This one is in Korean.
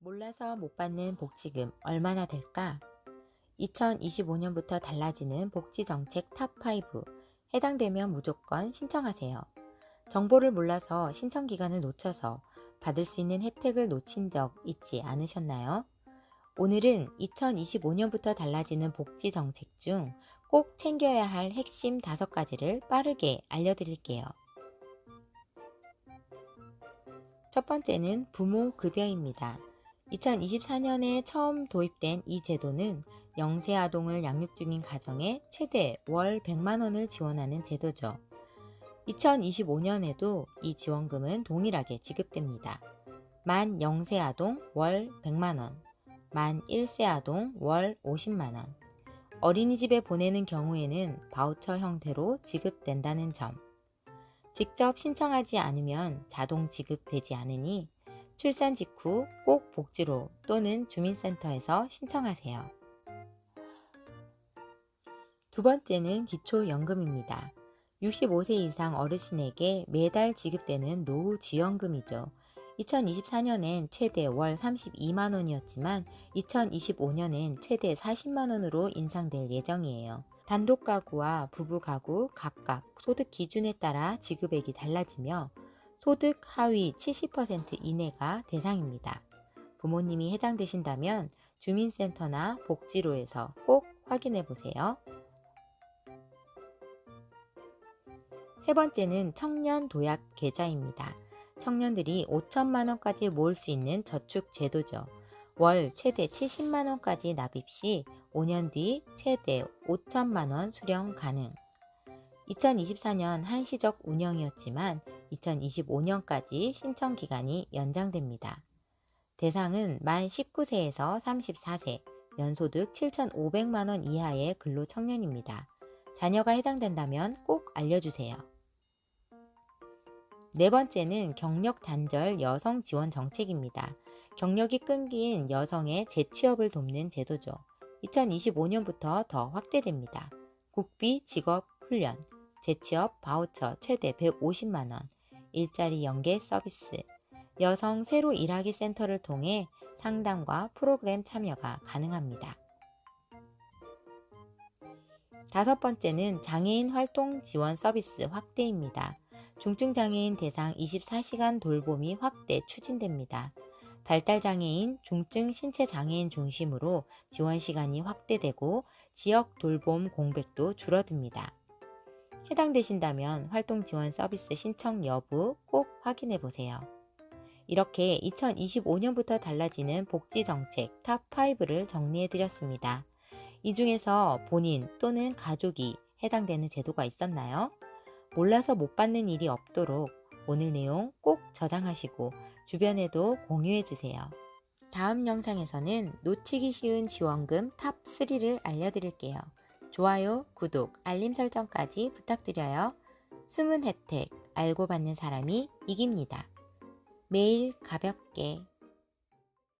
몰라서 못 받는 복지금 얼마나 될까? 2025년부터 달라지는 복지정책 탑5 해당되면 무조건 신청하세요. 정보를 몰라서 신청 기간을 놓쳐서 받을 수 있는 혜택을 놓친 적 있지 않으셨나요? 오늘은 2025년부터 달라지는 복지 정책 중 꼭 챙겨야 할 핵심 5가지를 빠르게 알려드릴게요. 첫 번째는 부모 급여입니다. 2024년에 처음 도입된 이 제도는 영세 아동을 양육 중인 가정에 최대 월 100만 원을 지원하는 제도죠. 2025년에도 이 지원금은 동일하게 지급됩니다. 만 0세 아동 월 100만 원, 만 1세 아동 월 50만 원. 어린이집에 보내는 경우에는 바우처 형태로 지급된다는 점. 직접 신청하지 않으면 자동 지급되지 않으니 출산 직후 꼭 복지로 또는 주민센터에서 신청하세요. 두 번째는 기초연금입니다. 65세 이상 어르신에게 매달 지급되는 노후 지원금이죠. 2024년엔 최대 월 32만 원이었지만 2025년엔 최대 40만 원으로 인상될 예정이에요. 단독 가구와 부부 가구 각각 소득 기준에 따라 지급액이 달라지며 소득 하위 70% 이내가 대상입니다. 부모님이 해당되신다면 주민센터나 복지로에서 꼭 확인해 보세요. 세 번째는 청년 도약 계좌입니다. 청년들이 5천만 원까지 모을 수 있는 저축 제도죠. 월 최대 70만 원까지 납입 시 5년 뒤 최대 5천만 원 수령 가능. 2024년 한시적 운영이었지만 2025년까지 신청 기간이 연장됩니다. 대상은 만 19세에서 34세, 연소득 7,500만 원 이하의 근로 청년입니다. 자녀가 해당된다면 꼭 알려주세요. 네 번째는 경력 단절 여성 지원 정책입니다. 경력이 끊긴 여성의 재취업을 돕는 제도죠. 2025년부터 더 확대됩니다. 국비 직업 훈련, 재취업 바우처 최대 150만원, 일자리 연계 서비스, 여성 새로 일하기 센터를 통해 상담과 프로그램 참여가 가능합니다. 다섯 번째는 장애인 활동 지원 서비스 확대입니다. 중증장애인 대상 24시간 돌봄이 확대 추진됩니다. 발달장애인, 중증 신체장애인 중심으로 지원 시간이 확대되고 지역 돌봄 공백도 줄어듭니다. 해당되신다면 활동 지원 서비스 신청 여부 꼭 확인해 보세요. 이렇게 2025년부터 달라지는 복지 정책 탑5를 정리해 드렸습니다. 이 중에서 본인 또는 가족이 해당되는 제도가 있었나요? 몰라서 못 받는 일이 없도록 오늘 내용 꼭 저장하시고 주변에도 공유해 주세요. 다음 영상에서는 놓치기 쉬운 지원금 탑3를 알려드릴게요. 좋아요, 구독, 알림 설정까지 부탁드려요. 숨은 혜택 알고 받는 사람이 이깁니다. 매일 가볍게